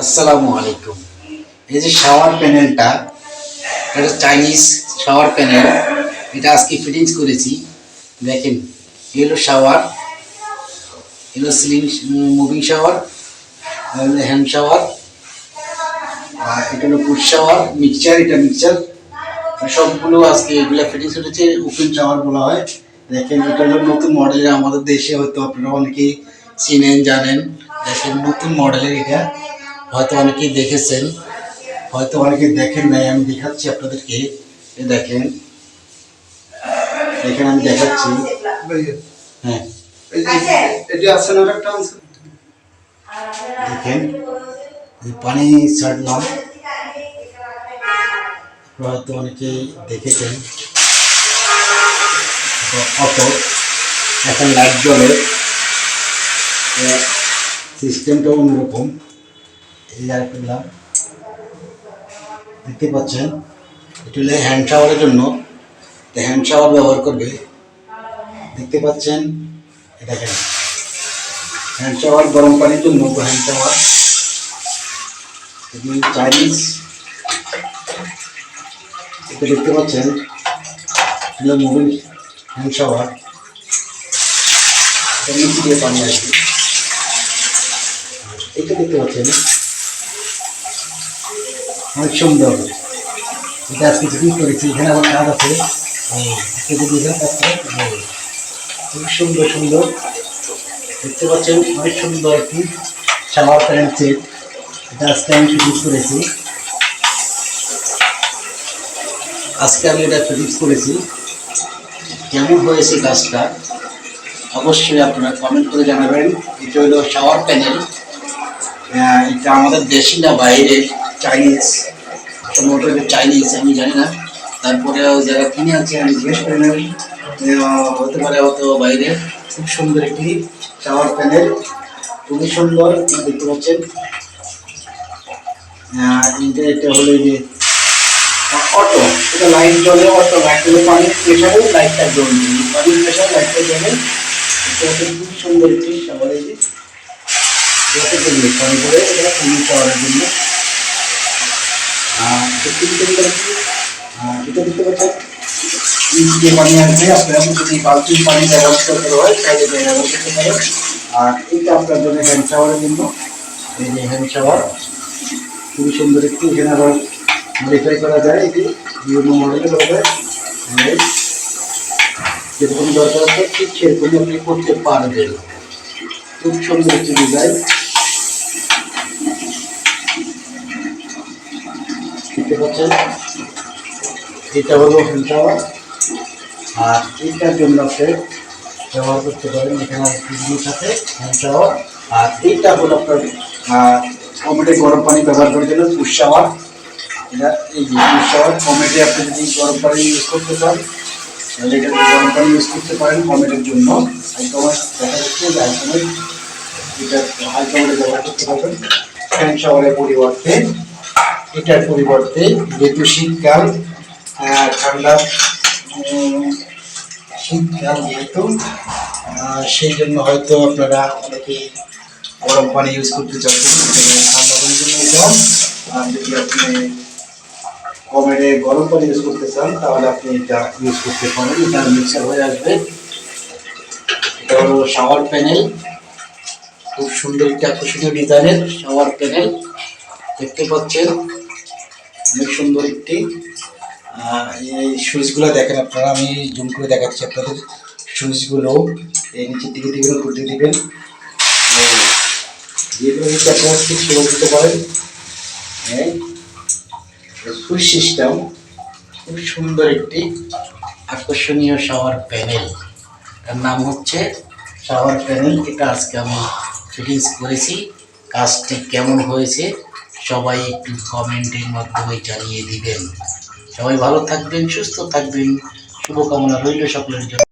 আসসালামু আলাইকুম। এই যে শাওয়ার প্যানেলটা এটা চাইনিজ শাওয়ার প্যানেল এটা আজকে ফিটিংস করেছি। দেখেন এলো শাওয়ার এলো ceiling moving shower hand shower আর এটা হলো পুশ শাওয়ার মিক্সচার এটা মিক্সচার সবগুলো আজকে এগুলো ফিটিংস করেছে ওপেন শাওয়ার বলা হয়। দেখেন, এটা হলো নতুন মডেলের আমাদের দেশে হয়তো আপনারা অনেকেই চিনেন, জানেন। দেখেন, নতুন মডেলের এটা। হয়তো অনেকেই দেখেছেন, হয়তো অনেকে দেখেন নাই, আমি দেখাচ্ছি আপনাদেরকে। দেখেন, এখানে আমি দেখাচ্ছি। হ্যাঁ। দেখেন পানি ছাড়লাম হয়তো অনেকে দেখেছেন। এখন লাইট জ্বলে। সিস্টেমটা অন্যরকম। দেখতে পাচ্ছেন, এটা হলো হ্যান্ড শাওয়ারের জন্য। হ্যান্ড শাওয়ার ব্যবহার করবে। দেখতে পাচ্ছেন দেখেন। হ্যান্ড শাওয়ার গরম পানির জন্য হ্যান্ড শাওয়ার চাইনিজ এটা দেখতে পাচ্ছেন এগুলো মোবিল হ্যান্ড শাওয়ার এটা নিচে দিয়ে পানি আসবে। এটা দেখতে পাচ্ছেন অনেক সুন্দর। এটা আজকে ফিটিং করেছি, এখানে আমার কাজ আছে। যদি খুব সুন্দর সুন্দর। দেখতে পাচ্ছেন, অনেক সুন্দর একটি শাওয়ার প্যানেল সেট। এটা আজকে আমি ফিটিংস করেছি। আজকে আমি এটা ফিটিংস করেছি। কেমন হয়েছে কাজটা? অবশ্যই আপনারা কমেন্ট করে জানাবেন। এটা হলো শাওয়ার প্যানেল। এটা আমাদের দেশি না বাইরের? চাইনিজ সম্ভবত এটা চাইনিজ আমি জানি না। তারপরে যারা কিনে আছে, আমি জিজ্ঞেস করে নেবেন হতে পারে হয়তো বাইরে। খুব সুন্দর একটি শাওয়ার প্যানেল। খুবই সুন্দর দেখতে পাচ্ছেন। এটা এটা হলো যে অটো। এটা লাইট জ্বলে, অটো লাইট জ্বলে পানির প্রেশারে লাইটটা জ্বলবে। পানির প্রেশার লাইটটা জ্বলে এটা হচ্ছে খুব সুন্দর একটি শাওয়ার এই যে। পানি করে এটা খুবই শাওয়ারের জন্য। নিচ পানি আসবে আপনারা যদি বালতির পানি ব্যবহার করতে হয় তাহলে ব্যবহার করতে পারেন আর এটা আপনার জন্য হ্যান্ড শাওয়ারের জন্য এই যে হ্যান্ড শাওয়ার খুবই সুন্দর একটি এখানে আবার মডিফাই করা যায় এটি বিভিন্ন মডেলে করা যায় যেরকম দরকার আছে ঠিক সেরকমই আপনি করতে পারবেন খুব সুন্দর একটি ডিজাইন দেখতে পাচ্ছেন এটা হলো শাওয়ার আর এইটার জন্য আপনি ব্যবহার করতে পারেন, এখানে বিজলির সাথে হ্যান্ড শাওয়ার আর এইটা হলো আপনার কমেডি গরম পানি ব্যবহার করার জন্য পুষ এটা এই যে পুষ শাওয়ার কমেডি আপনি যদি গরম পানি ইউজ করতে চান, তাহলে এটা গরম পানি ইউজ করতে পারেন কমেডির জন্য। হাই দেখা যাচ্ছে যে হাই এটা হাই কমেডে ব্যবহার করতে পারবেন। হ্যান্ড শাওয়ারের পরিবর্তে। এটার পরিবর্তে যেহেতু শীতকাল ঠান্ডা শীতকাল যেহেতু সেই জন্য হয়তো আপনারা অনেকে গরম পানি ইউজ করতে চাচ্ছেন ঠান্ডা পানির জন্য এটা যদি আপনি কমেডে গরম পানি ইউজ করতে চান, তাহলে আপনি এটা ইউজ করতে পারেন। এটা মিক্সার হয়ে আসবে। এটা হলো শাওয়ার প্যানেল খুব সুন্দর একটা আকর্ষণীয় ডিজাইনের শাওয়ার প্যানেল দেখতে পাচ্ছেন। অনেক সুন্দর একটি এই সুইচগুলো দেখেন আপনারা, আমি জুম করে দেখাচ্ছি আপনাদের সুইচগুলো এই নিচের দিকে দিবেন খুলতে দিবেন যেগুলো নিচে ঠিক দিতে পারেন। হ্যাঁ সুইচ সিস্টেম খুব সুন্দর একটি আকর্ষণীয় শাওয়ার প্যানেল এর নাম হচ্ছে শাওয়ার প্যানেল এটা আজকে আমি ফিটিংস করেছি। কাজটি কেমন হয়েছে সবাই একটু কমেন্টের মাধ্যমে জানিয়ে দিবেন। সবাই ভালো থাকবেন, সুস্থ থাকবেন। শুভকামনা রইল সকলের জন্য।